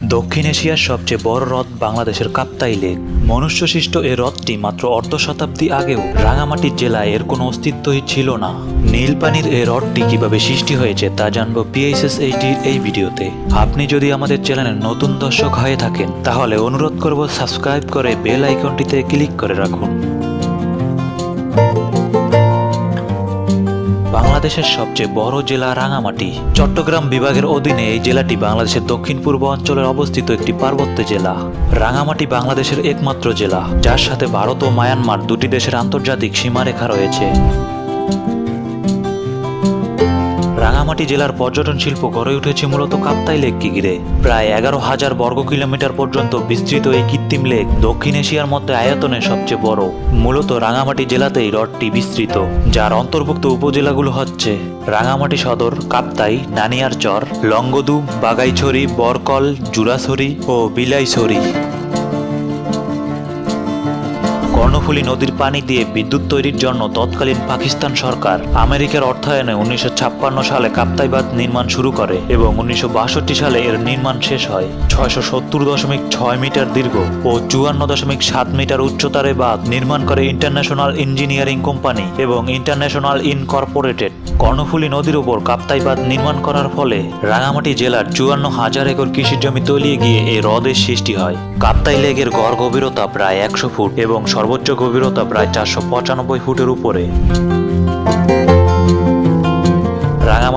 দক্ষিণ এশিয়ার সবচেয়ে বড় হ্রদ বাংলাদেশের কাপ্তাই লেক। মনুষ্যসৃষ্ট এ হ্রদটি মাত্র অর্ধ শতাব্দী আগেও রাঙামাটির জেলায় এর কোনো অস্তিত্বই ছিল না। নীলপানির এই হ্রদটি কীভাবে সৃষ্টি হয়েছে তা জানব পিএইচএস এইচডির এই ভিডিওতে। আপনি যদি আমাদের চ্যানেলের নতুন দর্শক হয়ে থাকেন, তাহলে অনুরোধ করব সাবস্ক্রাইব করে বেল আইকনটিতে ক্লিক করে রাখুন। বাংলাদেশের সবচেয়ে বড় জেলা রাঙামাটি। চট্টগ্রাম বিভাগের অধীনে এই জেলাটি বাংলাদেশের দক্ষিণ পূর্ব অঞ্চলে অবস্থিত একটি পার্বত্য জেলা। রাঙামাটি বাংলাদেশের একমাত্র জেলা, যার সাথে ভারত ও মায়ানমার দুটি দেশের আন্তর্জাতিক সীমারেখা রয়েছে। রাঙামাটি জেলার পর্যটন শিল্প গড়ে উঠেছে মূলত কাপ্তাই লেককে ঘিরে। প্রায় এগারো হাজার বর্গ কিলোমিটার পর্যন্ত বিস্তৃত এই কৃত্রিম লেক দক্ষিণ এশিয়ার মধ্যে আয়তনে সবচেয়ে বড়। মূলত রাঙামাটি জেলাতেই হ্রদটি বিস্তৃত, যার অন্তর্ভুক্ত উপজেলাগুলো হচ্ছে রাঙামাটি সদর, কাপ্তাই, নানিয়ারচর লঙ্গদু বাগাইছড়ি, বরকল, জুরাছড়ি ও বিলাইছড়ি। কর্ণফুলী নদীর পানি দিয়ে বিদ্যুৎ তৈরির জন্য তৎকালীন পাকিস্তান সরকার আমেরিকার অর্থায়নে উনিশশো ছাপ্পান্ন সালে কাপ্তাই বাঁধ নির্মাণ শুরু করে এবং উনিশশো বাষট্টি সালে এর নির্মাণ শেষ হয়। ছয়শো সত্তর দশমিক ছয় মিটার দীর্ঘ ও চুয়ান্ন দশমিক সাত মিটার উচ্চতার এ বাঁধ নির্মাণ করে ইন্টারন্যাশনাল ইঞ্জিনিয়ারিং কোম্পানি এবং ইন্টারন্যাশনাল ইনকর্পোরেটেড। কর্ণফুলী নদীর উপর কাপ্তাই বাঁধ নির্মাণ করার ফলে রাঙামাটি জেলার চুয়ান্ন হাজার একর কৃষি জমি তলিয়ে গিয়ে এই হ্রদের সৃষ্টি হয়। কাপ্তাই লেগের গড় গভীরতা প্রায় একশো ফুট এবং সর্বোচ্চ গভীরতা প্রায় চারশো পঁচানব্বই ফুটের উপরে।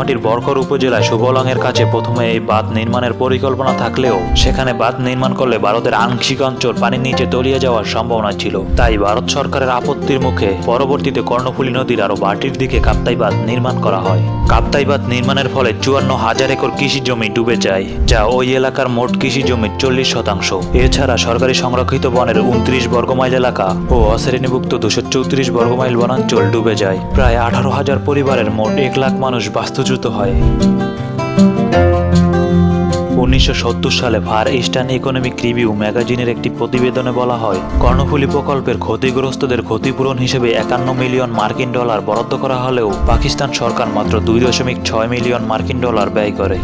রাঙামাটির বরকর উপজেলায় সুবলংয়ের কাছে প্রথমে এই বাঁধ নির্মাণের পরিকল্পনা থাকলেও সেখানে বাঁধ নির্মাণ করলে ভারতের আংশিক অঞ্চল পানির নিচে তলিয়ে যাওয়ার সম্ভাবনা ছিল। তাই ভারত সরকারের আপত্তির মুখে পরবর্তীতে কর্ণফুলী নদীর আরও বাটির দিকে কাপ্তাই বাঁধ নির্মাণ করা হয়। কাপ্তাই বাঁধ নির্মাণের ফলে চুয়ান্ন হাজার একর কৃষি জমি ডুবে যায়, যা ওই এলাকার মোট কৃষি জমির চল্লিশ শতাংশ। এছাড়া সরকারি সংরক্ষিত বনের উনত্রিশ বর্গমাইল এলাকা ও অশ্রেণীভুক্ত দুশো চৌত্রিশ বর্গমাইল বনাঞ্চল ডুবে যায়। প্রায় আঠারো হাজার পরিবারের মোট এক লাখ মানুষ বাস্তুচ্যুত হয়। উনিশশো সত্তর সালে ফার ইস্টার্ন ইকোনমিক রিভিউ ম্যাগাজিনের একটি প্রতিবেদনে বলা হয়, কর্ণফুলী প্রকল্পের ক্ষতিগ্রস্তদের ক্ষতিপূরণ হিসেবে একান্ন মিলিয়ন মার্কিন ডলার বরাদ্দ করা হলেও পাকিস্তান সরকার মাত্র দুই দশমিক ছয় মিলিয়ন মার্কিন ডলার ব্যয় করে।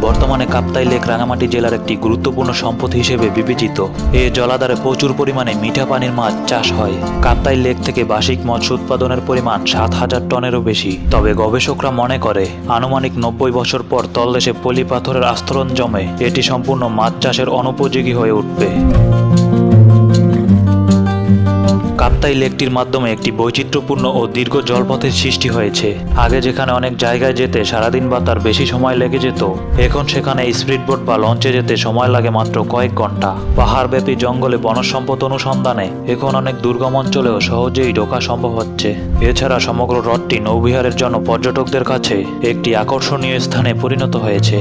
বর্তমানে কাপ্তাই লেক রাঙামাটি জেলার একটি গুরুত্বপূর্ণ সম্পদ হিসেবে বিবেচিত। এ জলাধারে প্রচুর পরিমাণে মিঠা পানির মাছ চাষ হয়। কাপ্তাই লেক থেকে বার্ষিক মৎস্য উৎপাদনের পরিমাণ সাত হাজার টনেরও বেশি। তবে গবেষকরা মনে করে, আনুমানিক নব্বই বছর পর তলদেশে পলি পাথরের আস্তরণ জমে, এটি সম্পূর্ণ মাছ চাষের অনুপযোগী হয়ে উঠবে। কাপ্তাই লেকটির মাধ্যমে একটি বৈচিত্র্যপূর্ণ ও দীর্ঘ জলপথের সৃষ্টি হয়েছে। আগে যেখানে অনেক জায়গায় যেতে সারাদিন বা তার বেশি সময় লেগে যেত, এখন সেখানে স্পিডবোট বা লঞ্চে যেতে সময় লাগে মাত্র কয়েক ঘণ্টা। পাহাড়ব্যাপী জঙ্গলে বনসম্পদ অনুসন্ধানে এখন অনেক দুর্গম অঞ্চলেও সহজেই ঢোকা সম্ভব হচ্ছে। এছাড়া সমগ্র হ্রদটি নৌবিহারের জন্য পর্যটকদের কাছে একটি আকর্ষণীয় স্থানে পরিণত হয়েছে।